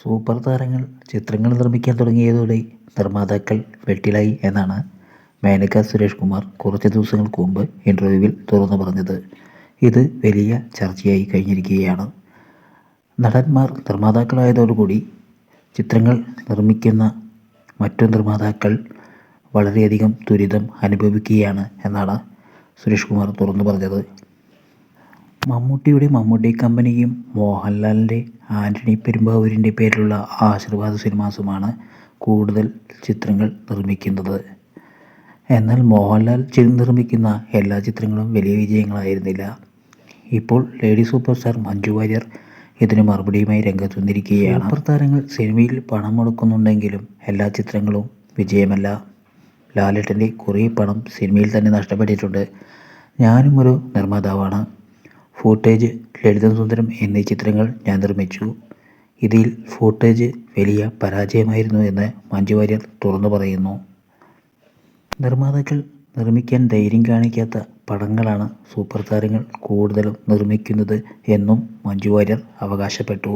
Super താരങ്ങൾ ചിത്രങ്ങൾ നിർമ്മിക്കാൻ തുടങ്ങിയതോടെ നിർമ്മാതാക്കൾ വെട്ടിലായി എന്നാണ് മേനക സുരേഷ് കുമാർ കുറച്ച് ദിവസങ്ങൾക്ക് മുമ്പ് ഇന്റർവ്യൂവിൽ തുറന്നു പറഞ്ഞത്. ഇത് വലിയ ചർച്ചയായി കഴിഞ്ഞിരിക്കുകയാണ്. നടന്മാർ നിർമ്മാതാക്കളായതോടുകൂടി ചിത്രങ്ങൾ നിർമ്മിക്കുന്ന മറ്റു നിർമ്മാതാക്കൾ വളരെയധികം ദുരിതം അനുഭവിക്കുകയാണ് എന്നാണ് സുരേഷ് കുമാർ തുറന്നു പറഞ്ഞത്. മമ്മൂട്ടിയുടെ മമ്മൂട്ടി കമ്പനിയും മോഹൻലാലിന്റെ ആന്റണി പെരുമ്പാവൂരിന്റെ പേരിലുള്ള ആശീർവാദ് സിനിമാസുമാണ് കൂടുതൽ ചിത്രങ്ങൾ നിർമ്മിക്കുന്നത്. എന്നാൽ മോഹൻലാൽ നിർമ്മിക്കുന്ന എല്ലാ ചിത്രങ്ങളും വലിയ വിജയങ്ങളായിരുന്നില്ല. ഇപ്പോൾ lady super star Manju Warrier ഇതിന് മറുപടിയുമായി രംഗത്ത് വന്നിരിക്കുകയാണ്. സൂപ്പർ താരങ്ങൾ സിനിമയിൽ പണം മുടക്കുന്നുണ്ടെങ്കിലും എല്ലാ ചിത്രങ്ങളും വിജയമല്ല. ലാലേട്ടന്റെ കുറേ പണം സിനിമയിൽ തന്നെ നഷ്ടപ്പെട്ടിട്ടുണ്ട്. ഞാനും ഒരു നിർമ്മാതാവാണ്. ഫൂട്ടേജ് ലളിതം സുന്ദരം എന്നീ ചിത്രങ്ങൾ ഞാൻ നിർമ്മിച്ചു. ഇതിൽ ഫൂട്ടേജ് വലിയ പരാജയമായിരുന്നു എന്ന് മഞ്ജു വാര്യർ തുറന്നു പറയുന്നു. നിർമ്മാതാക്കൾ നിർമ്മിക്കാൻ ധൈര്യം കാണിക്കാത്ത പടങ്ങളാണ് സൂപ്പർ താരങ്ങൾ കൂടുതലും നിർമ്മിക്കുന്നത് എന്നും മഞ്ജു വാര്യർ അവകാശപ്പെട്ടു.